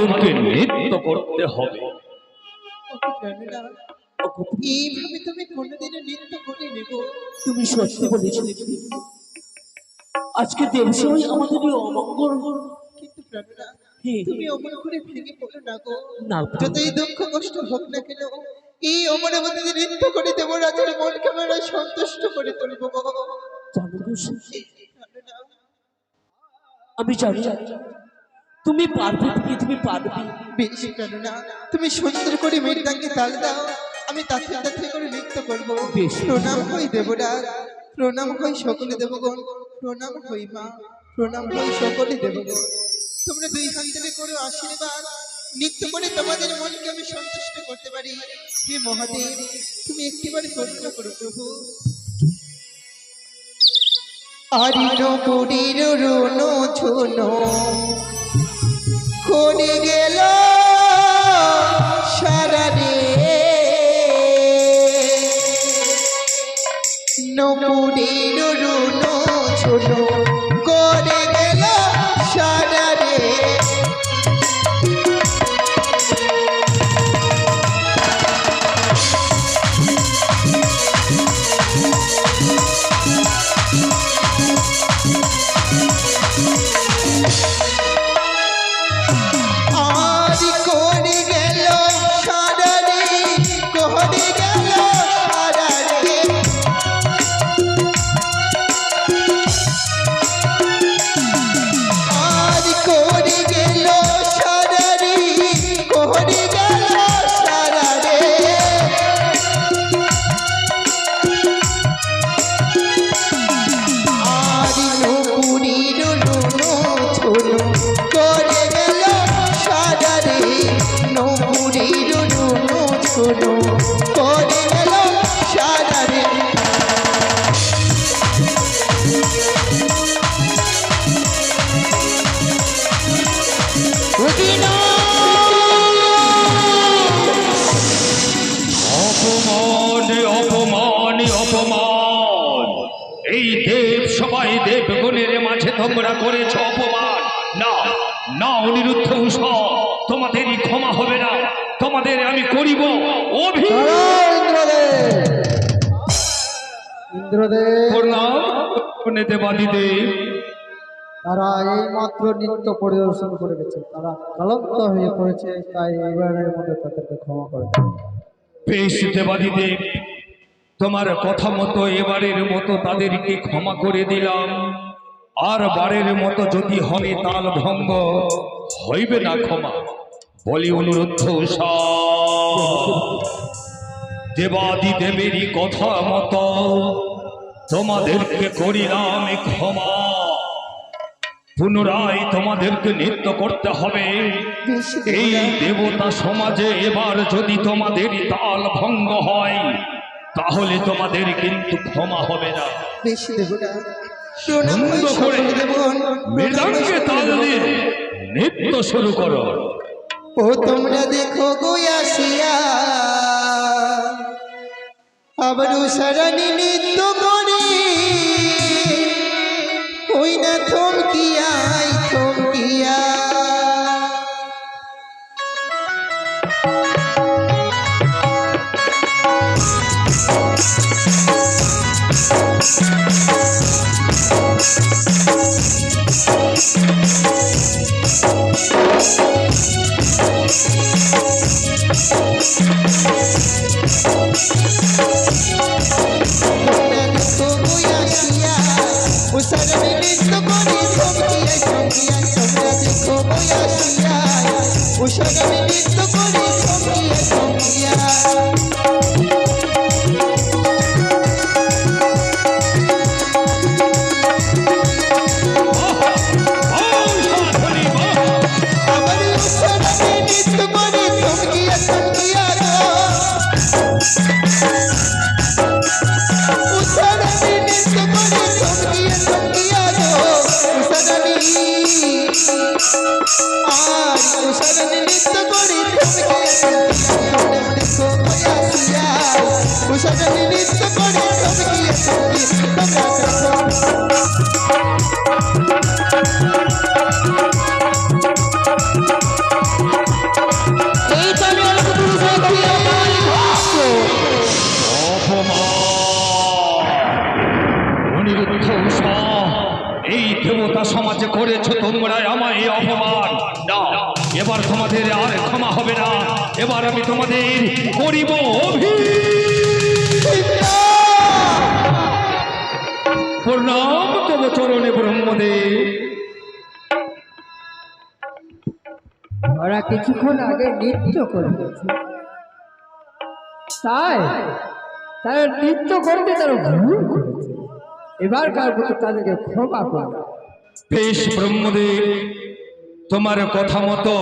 তোমাদেরকে নৃত্য করতে হবে। এইভাবে তুমি কোনোদিনও নৃত্য করে নেব। তুমি সত্যি বলেছ আজকে দেবসময় আমাদের অমঙ্গল কিন্তু প্রাণনা। তুমি অমন করে ভেঙে পড়ো না গো। যতই দুঃখ কষ্ট হোক না কেন এই অমরাবতীতে নৃত্য করে দেবো রাজার মনকে আমরা সন্তুষ্ট করে তুলবো আমি জানি তুমি পারবে কি তুমি পারবে। বেশ প্রাণনা তুমি সুন্দর করে মৃদাঙ্গে তাল দাও আমি তাতে তাতে করে নৃত্য করব। বেশ। প্রণাম হই দেবরাজ প্রণাম হই সকলে দেবগণ প্রণাম হই মা প্রণাম হই সকলে দেবগণ। তোমরা দুই হাত থেকে করো আশীর্বাদ নৃত্য করে তোমাদের মনকে আমি সন্তুষ্ট করতে পারি। হে মহাদেব তুমি একটিবার করুণা করো প্রভু। আরিন পুরীর রুনো ঝুনো কোনে গেল? সারা রে তোমরা করেছ অপমান না না অনিরুদ্ধ উষা তোমাদেরই ক্ষমা হবে না তোমাদের আমি করিব দেবাদিদেব তারা এই মাত্র নৃত্য পরিদর্শন করে গেছে। তারা ক্লান্ত হয়ে পড়েছে তাই এবারের মধ্যে তাদেরকে ক্ষমা করে। বেশ দেবাদিদেব তোমার কথা মতো এবারের মতো তাদেরকে ক্ষমা করে দিলাম। আর বারের মতো যদি হবে তাল ভঙ্গ, হইবে না ক্ষমা। বলি অনুরোধ উষা দেবাদি দেবেরই কথা মতো, তোমাদেরকে করিলাম ক্ষমা। পুনরায় তোমাদেরকে নৃত্য করতে হবে। এই দেবতা সমাজে এবার যদি তোমাদের তাল ভঙ্গ হয়, তাহলে তোমাদের কিন্তু ক্ষমা হবে না। করে মৃদাঙ্গে তাল দিয়ে নৃত্য শুরু করো। ও তোমরা দেখো গো আসিয়া। আবার সারানি নৃত্য তোমরা দেখো গো আসিয়া চরণে ব্রহ্মদেব। ওরা কিছুক্ষণ আগে নৃত্য করে গেছে তাই তারা নৃত্য করতে তারা ভুল করেছে। এবারকার মতো তাদেরকে ক্ষমা করে। বেশ ব্রহ্মদেব তোমার কথা মতো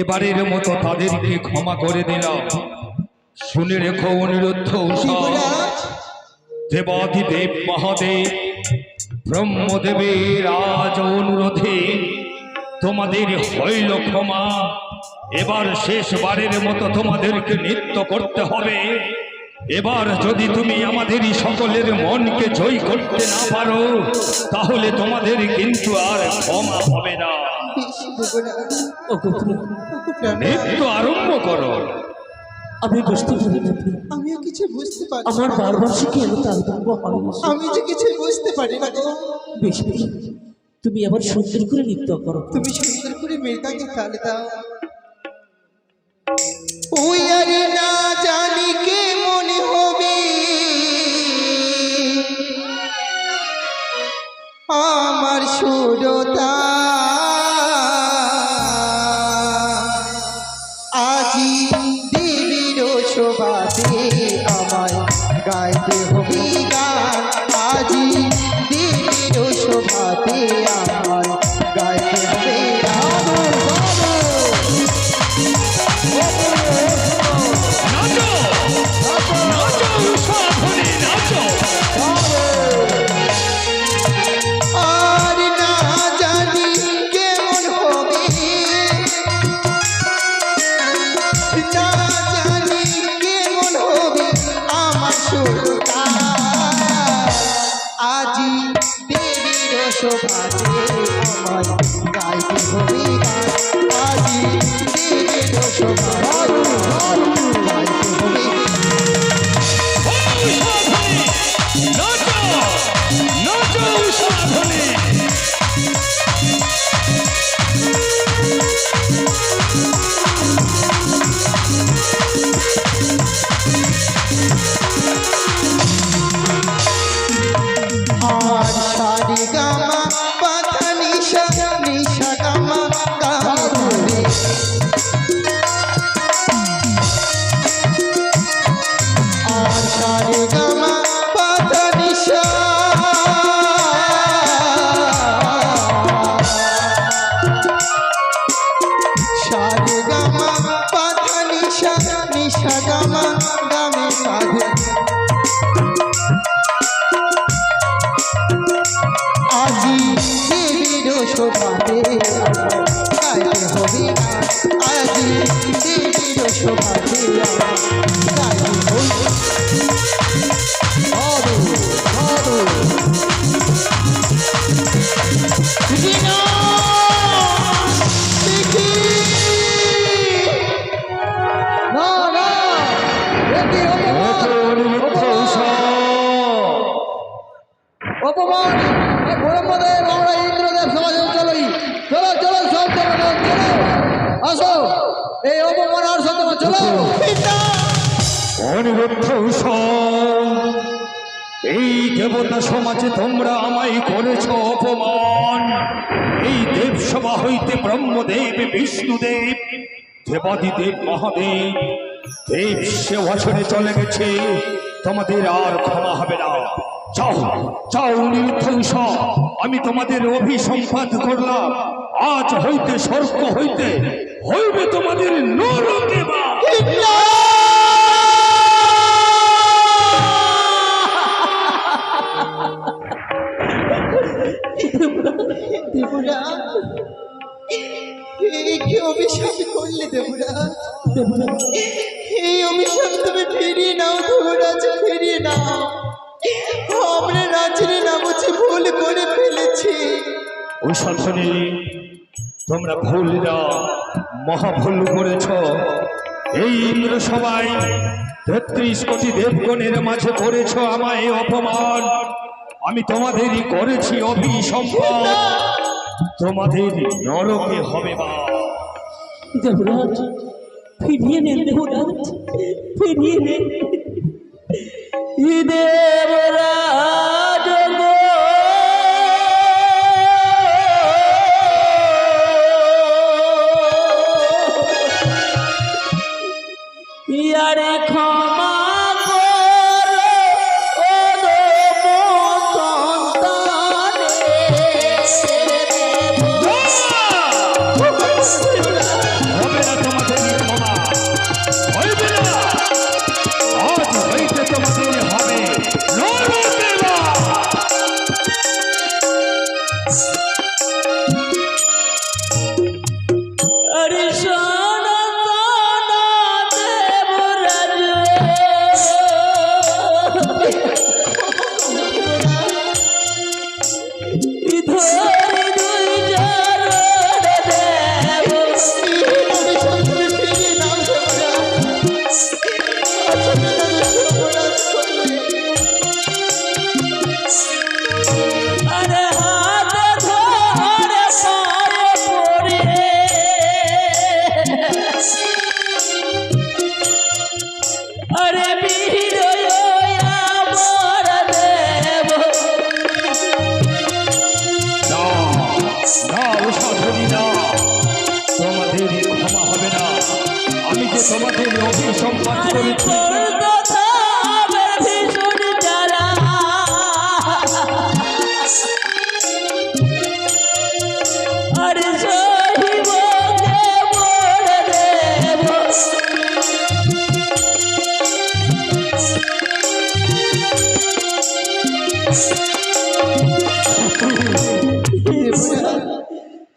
এবারের মতো তাদেরকে ক্ষমা করে দিলাম। শুনে রেখো অনিরুদ্ধ দেবাদিদেব মহাদেব ব্রহ্মদেবের আজ অনুরোধে তোমাদের হইল ক্ষমা। এবার শেষবারের মতো তোমাদেরকে নৃত্য করতে হবে। এবার যদি তুমি আমাদেরই সকলের মনকে জয় করতে না পারো তাহলে তোমাদের কিন্তু আর ক্ষমা হবে না। নৃত্য আরম্ভ করো। আমি বুঝতে পারি না। আমিও কিছু বুঝতে পারছি আমার বারবার শিখে এলো তার হয় আমি যে কিছু বুঝতে পারি না গো। বেশ বেশ। তুমি আবার সুন্দর করে নৃত্য করো। তুমি সুন্দর করে মৃদাঙ্গে তাল দাও। ওই আরে না জানি কে মনে হবে। আমার সুরতা তোমরা আমায় করেছ অপমান। এই দেব সভা হইতে ব্রহ্মদেব, বিষ্ণুদেব, দেবাদিদেব, মহাদেব, দেব সে বছরে চলে গেছে। তোমাদের আর ক্ষমা হবে না। যাও অনিরুদ্ধ উষা আমি তোমাদের অভিসম্পাদ করলাম। আজ হইতে, স্বর্গ হইতে হইবে তোমাদের নরকে বা দেবরা। এই কি অভিশাপ করলে দেবরা? এই অভিশাপ তুমি ফিরিয়ে নাও দেবরাজ ফিরিয়ে নাও। আমরা নাচরে না বুঝে ভুল করে ফেলেছি। ওই শাসনে তোমরা ভুল না মহা ভুল করেছ। এই ইন্দ্র সবাই তেত্রিশ কোটি দেবগণের মাঝে করেছ আমায় অপমান। আমি তোমাদেরই করেছি অভিসম্পদ। তোমাদের নরকে হবে দেবরাজ ফিরিয়ে নেন দেবরাজ ফিরিয়ে নেন দেবরাজ!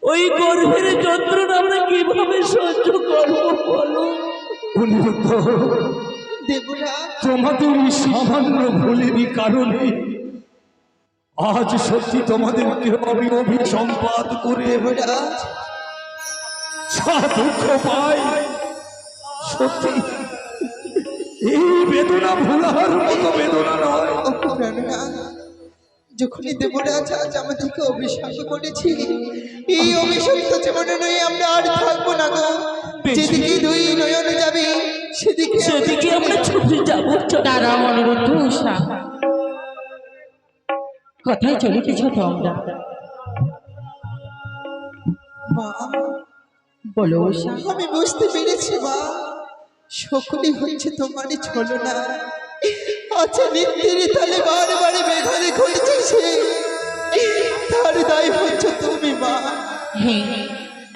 ওই গর্ভের যন্ত্রণা আমরা কীভাবে সহ্য করব বলো? অনিরুদ্ধ দেবরাজ তোমাদের সামান্য ভুলেরই কারণে আজ সত্যি তোমাদেরকে আমি অভিসম্পাদ করে দুঃখ পাই সত্যি এই বেদনা ভোলার মতো বেদনা নয়। যখনই দেবরাজ আজ আমাদেরকে অভিশাপ করেছি এই অভিশপ্ত জীবনে নয় আমরা আর থাকব না গো। যেদিকে দুই নয়ন যাবে সেদিকে সেদিকে আমরা ছুটে যাব। তারা অনিরুদ্ধ উষা কোথায় চলিতেছ তোমরা বলো। আমি বুঝতে পেরেছি মা। সকলেই হয়েছে তোমারই ছলো না। আচ্ছা নিত্যের তালে বারে বারে ঘটেছে সে। তার দায় হচ্ছে তুমি মা। হ্যাঁ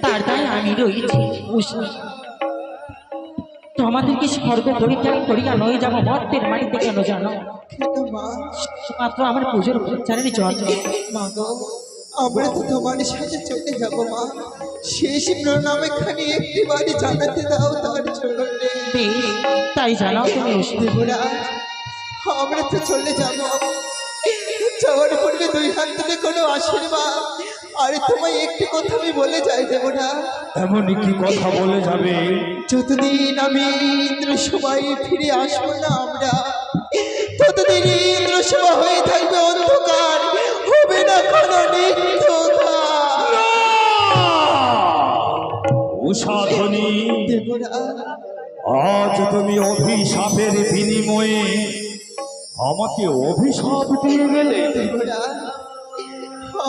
তার দায় আমি রয়েছি উষা তোমাদেরকে স্বর্গ পরিত্যাগ করিয়া নয় যাব মর্তের মাটিতে কেন জানো? মাত্র আমার পুজোর উচ্চারণে জন্ম মা গো আমরা তো তোমার সাথে চলে যাব মা। শেষ প্রণাম এখানে একটি বাড়ি জানাতে দাও তার চরণে তাই জানাও তুমি দেবরাজ আমরা তো চলে যাব। যাওয়ার পূর্বে দুই হাত তুলে কোনো আশীর্বাদ। আরে তোমায় একটি কথা আমি বলে যাই দেবরাজ এমন কি কথা বলে যাবে। যতদিন আমি ইন্দ্র সবাই ফিরে আসব না আমরা ততদিন ইন্দ্র সভা হয়ে থাকবে অন্ধকার। হবে না কোনো উষাধনী আজ তুমি অভিশাপের বিনিময়ে আমাকে অভিশাপ দিয়ে গেলে।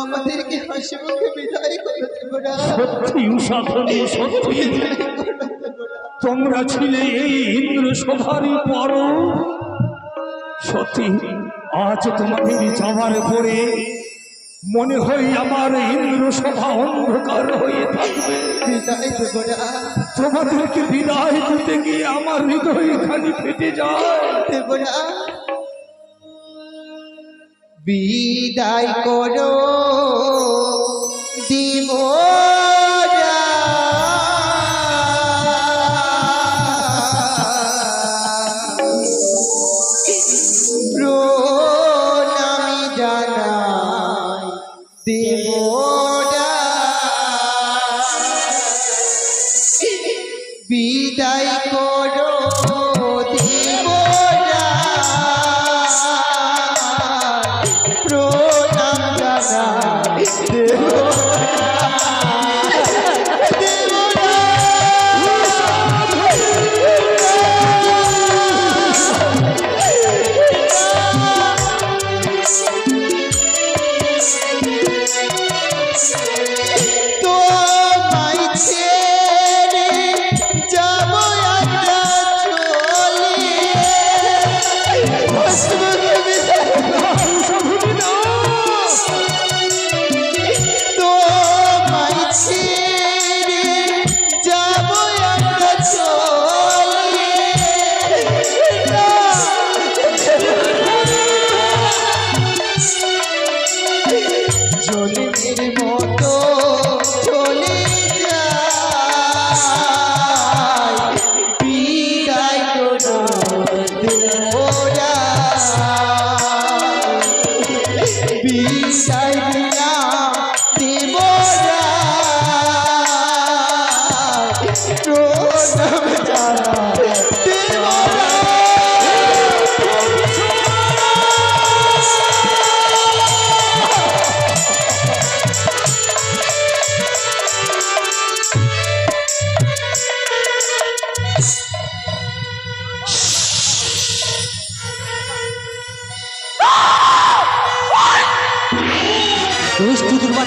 আমাদেরকে হাসি মুখে বিদায় করো সত্যি উষাধনী সত্যি। তোমরা ছিলে এই ইন্দ্র সভারই পর সত্যি। আজ তোমাদের যাওয়ার পরে মনে হয় আমার ইন্দ্র সভা অন্ধকার হয়ে থাকবে। তোমাদেরকে বিদায় দিতে গিয়ে আমার হৃদয় খালি ফেটে যায়। বিদায় করো দিব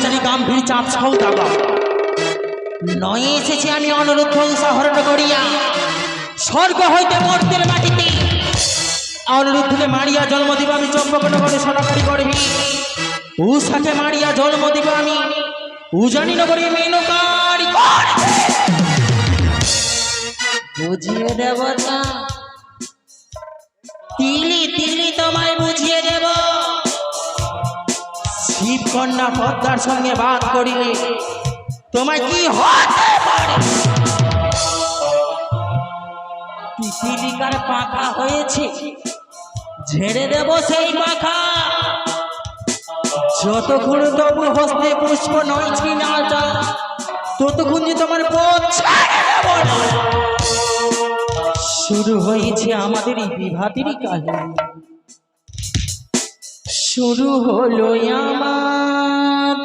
দুষ্টু দুর্বাচারী গাম্ভীর চাপ ছাও দাবা নয়ে এসেছি আমি অনুরুদ্ধ উৎসাহরণ করিয়া স্বর্গ হইতে মর্তের মাটিতে। অনুরুদ্ধকে মারিয়া জন্ম দিব আমি চম্পকনগরে সরকারি করবি উষাকে মারিয়া জন্ম দিব আমি উজানি নগরে মেনকারি বুঝিয়ে দেব না। তিলি তিলি তোমায় বুঝিয়ে দেব। শিব কন্যা পদ্মার সঙ্গে বাদ করিলে তোমায় কি হতে পারে? পিপিলিকার পাখা হয়েছে, ঝেড়ে দেব সেই পাখা। যতক্ষণ তবু হস্তে পুষ্প নয়ছি না যা ততক্ষণ যে তোমার পথ। শুরু হয়েছে আমাদের এই বিভাতিরই কাহিনী। শুরু হলো আমাদের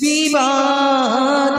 বিবাদ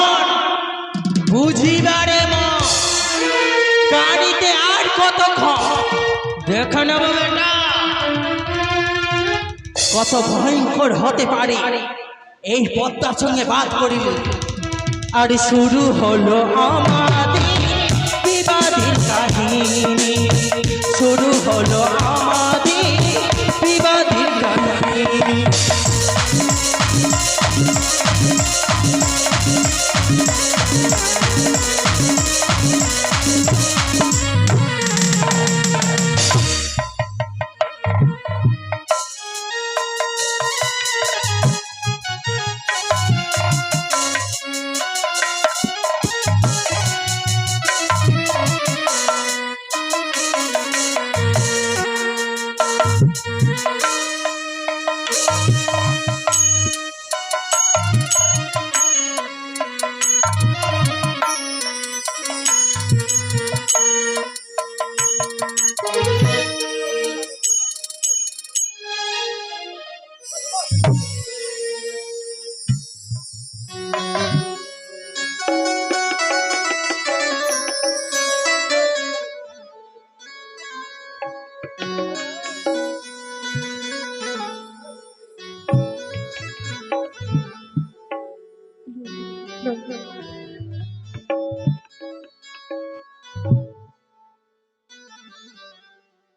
কত ভয়ঙ্কর হতে পারে। এই পদ্মার সঙ্গে বাদ করিল আর শুরু হলো আমাদের শুরু হলো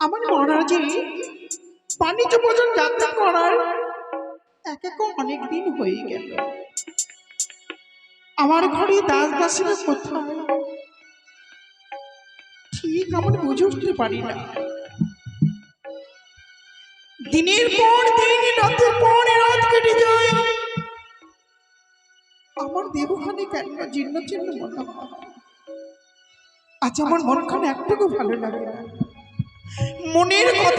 আমার মহারাজে বাণিজ্য ভোজন যাত্রা করার এক এক অনেক দিন হয়ে গেল। আমার ঘরে দাস দাসীরা কোথায় ঠিক আমার বুঝে উঠতে পারি না। দিনের পর দিন, রাতের পর রাত কেটে যায়। কেন জীর্ণ মন মনে আজ আমার মনখানে একটুকু ভালো লাগে না। মনের কথা